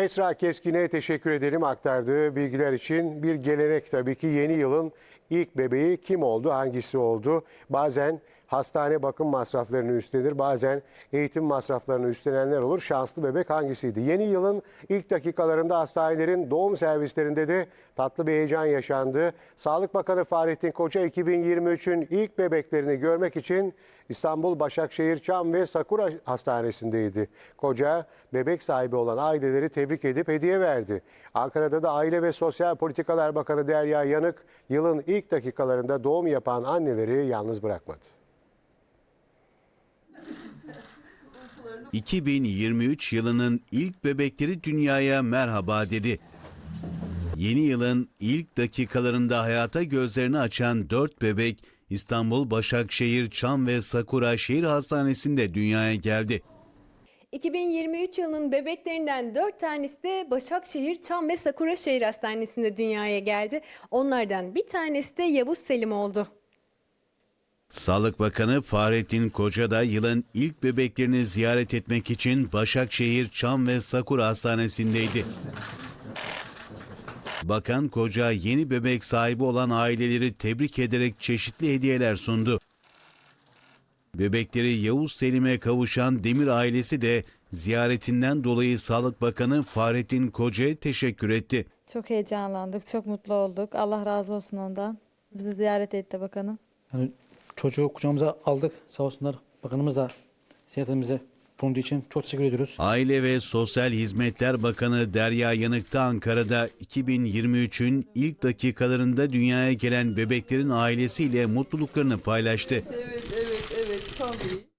Esra Keskin'e teşekkür edelim aktardığı bilgiler için. Bir gelenek tabii ki yeni yılın ilk bebeği kim oldu, hangisi oldu? Bazen hastane bakım masraflarını üstlenir, bazen eğitim masraflarını üstlenenler olur. Şanslı bebek hangisiydi? Yeni yılın ilk dakikalarında hastanelerin doğum servislerinde de tatlı bir heyecan yaşandı. Sağlık Bakanı Fahrettin Koca 2023'ün ilk bebeklerini görmek için İstanbul Başakşehir Çam ve Sakura Hastanesi'ndeydi. Koca bebek sahibi olan aileleri tebrik edip hediye verdi. Ankara'da da Aile ve Sosyal Politikalar Bakanı Derya Yanık yılın ilk dakikalarında doğum yapan anneleri yalnız bırakmadı. 2023 yılının ilk bebekleri dünyaya merhaba dedi. Yeni yılın ilk dakikalarında hayata gözlerini açan 4 bebek İstanbul, Başakşehir, Çam ve Sakura Şehir Hastanesi'nde dünyaya geldi. 2023 yılının bebeklerinden 4 tanesi de Başakşehir, Çam ve Sakura Şehir Hastanesi'nde dünyaya geldi. Onlardan bir tanesi de Yavuz Selim oldu. Sağlık Bakanı Fahrettin Koca da yılın ilk bebeklerini ziyaret etmek için Başakşehir, Çam ve Sakura Hastanesi'ndeydi. Bakan Koca yeni bebek sahibi olan aileleri tebrik ederek çeşitli hediyeler sundu. Bebekleri Yavuz Selim'e kavuşan Demir ailesi de ziyaretinden dolayı Sağlık Bakanı Fahrettin Koca'ya teşekkür etti. Çok heyecanlandık, çok mutlu olduk. Allah razı olsun ondan. Bizi ziyaret etti bakanım. Yani çocuğu kucağımıza aldık. Sağ olsunlar bakanımız da ziyaretimize bulunduğu için çok teşekkür ediyoruz. Aile ve Sosyal Hizmetler Bakanı Derya Yanık da Ankara'da 2023'ün ilk dakikalarında dünyaya gelen bebeklerin ailesiyle mutluluklarını paylaştı. Evet, evet, evet tabii.